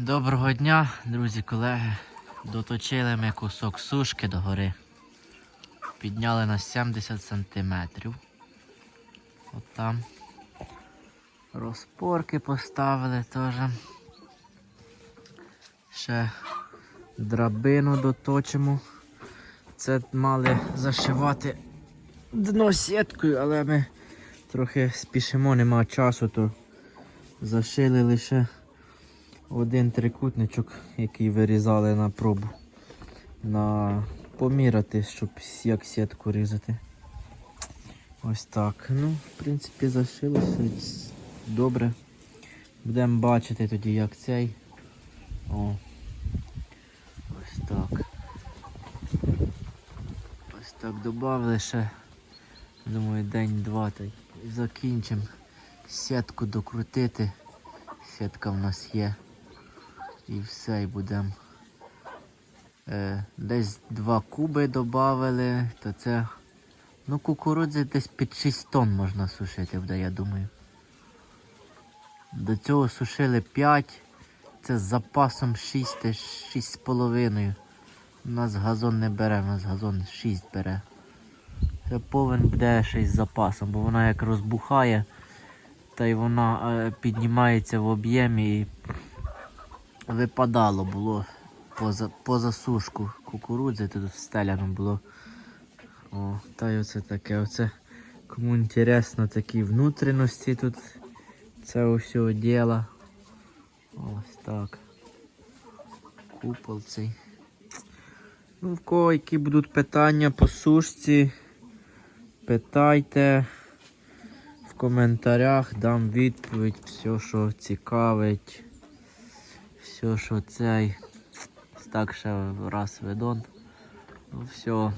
Доброго дня, друзі, колеги. Доточили ми кусок сушки до гори. Підняли на 70 сантиметрів. От там. Розпорки поставили теж. Ще драбину доточимо. Це мали зашивати дно сіткою, але ми трохи спішимо, нема часу, то зашили лише один трикутничок, який вирізали на пробу. На поміряти, щоб як сітку різати. Ось так. Ну, в принципі, зашилося добре. Будемо бачити тоді, як цей. О. Ось так. Ось так додали ще. Думаю, день-два та закінчимо. Сітку докрутити. Сітка в нас є. І все, і будемо. Е, десь два куби додали, то це. Ну, кукурудзи десь під 6 тонн можна сушити буде, я думаю. До цього сушили 5. Це з запасом 6, 6,5. У нас газон не бере, у нас газон 6 бере. Це повинен буде ще з запасом, бо вона як розбухає, та й вона е, піднімається в об'ємі і випадало було поза, поза сушку кукурудзи, тут стеляно було. О, та й оце таке. Оце кому інтересно такі внутрішності тут це усього діла. Ось так. Купол цей. Ну, в кого які будуть питання по сушці, питайте в коментарях, дам відповідь, все, що цікавить, все, що цей. Так ще раз видон. Ну все.